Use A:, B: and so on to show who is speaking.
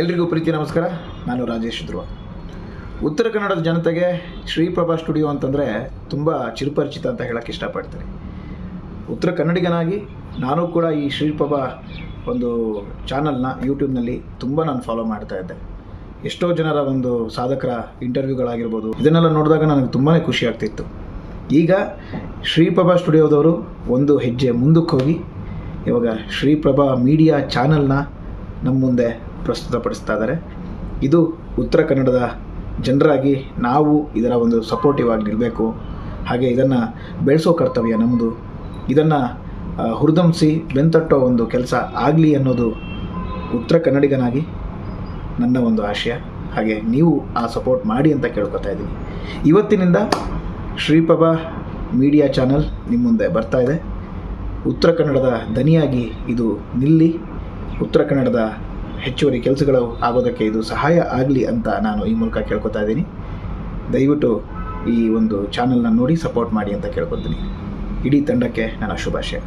A: ಎಲ್ರಿಗೂ ಪ್ರೀತಿ, ನಮಸ್ಕಾರ. ನಾನು ರಾಜೇಶ್ ಧ್ರುವ. ಉತ್ತರ ಕನ್ನಡದ ಜನತೆಗೆ ಶ್ರೀಪ್ರಭಾ ಸ್ಟುಡಿಯೋ ಅಂತಂದರೆ ತುಂಬ ಚಿರುಪರಿಚಿತ ಅಂತ ಹೇಳಕ್ಕೆ ಇಷ್ಟಪಡ್ತೀನಿ. ಉತ್ತರ ಕನ್ನಡಿಗನಾಗಿ ನಾನು ಕೂಡ ಈ ಶ್ರೀಪ್ರಭಾ ಒಂದು ಚಾನಲ್ನ ಯೂಟ್ಯೂಬ್ನಲ್ಲಿ ತುಂಬ ನಾನು ಫಾಲೋ ಮಾಡ್ತಾ ಇದ್ದೆ. ಎಷ್ಟೋ ಜನರ ಒಂದು ಸಾಧಕರ ಇಂಟರ್ವ್ಯೂಗಳಾಗಿರ್ಬೋದು, ಇದನ್ನೆಲ್ಲ ನೋಡಿದಾಗ ನನಗೆ ತುಂಬಾ ಖುಷಿ ಆಗ್ತಿತ್ತು. ಈಗ ಶ್ರೀಪ್ರಭಾ ಸ್ಟುಡಿಯೋದವರು ಒಂದು ಹೆಜ್ಜೆ ಮುಂದಕ್ಕೆ ಹೋಗಿ, ಇವಾಗ ಶ್ರೀಪ್ರಭಾ ಮೀಡಿಯಾ ಚಾನಲ್ನ ನಮ್ಮ ಮುಂದೆ ಪ್ರಸ್ತುತಪಡಿಸ್ತಾ ಇದ್ದಾರೆ ಇದು ಉತ್ತರ ಕನ್ನಡದ ಜನರಾಗಿ ನಾವು ಇದರ ಒಂದು ಸಪೋರ್ಟಿವ್ ಆಗಿ ನಿಲ್ಲಬೇಕು ಹಾಗೆ ಇದನ್ನು ಬೆಳೆಸೋ ಕರ್ತವ್ಯ ನಮ್ಮದು ಇದನ್ನು ಹುರಿದಂಬಿಸಿ ಬೆಂತಟ್ಟೋ ಒಂದು ಕೆಲಸ ಆಗಲಿ ಅನ್ನೋದು ಉತ್ತರ ಕನ್ನಡಿಗನಾಗಿ ನನ್ನ ಒಂದು ಆಶಯ. ಹಾಗೆ ನೀವು ಆ ಸಪೋರ್ಟ್ ಮಾಡಿ ಅಂತ ಕೇಳ್ಕೊತಾ ಇದ್ದೀನಿ. ಇವತ್ತಿನಿಂದ ಶ್ರೀಪ್ರಭಾ ಮೀಡಿಯಾ ಚಾನಲ್ ನಿಮ್ಮ ಮುಂದೆ ಬರ್ತಾ ಇದೆ. ಉತ್ತರ ಕನ್ನಡದ ದನಿಯಾಗಿ ಇದು ನಿಲ್ಲಿ. ಉತ್ತರ ಕನ್ನಡದ ಹೆಚ್ಚುವರಿ ಕೆಲಸಗಳು ಆಗೋದಕ್ಕೆ ಇದು ಸಹಾಯ ಆಗಲಿ ಅಂತ ನಾನು ಈ ಮೂಲಕ ಕೇಳ್ಕೊತಾ ಇದ್ದೀನಿ. ದಯವಿಟ್ಟು ಈ ಒಂದು ಚಾನಲ್ನ ನೋಡಿ ಸಪೋರ್ಟ್ ಮಾಡಿ ಅಂತ ಕೇಳ್ಕೊತೀನಿ. ಇಡೀ ತಂಡಕ್ಕೆ ನನ್ನ ಶುಭಾಶಯ.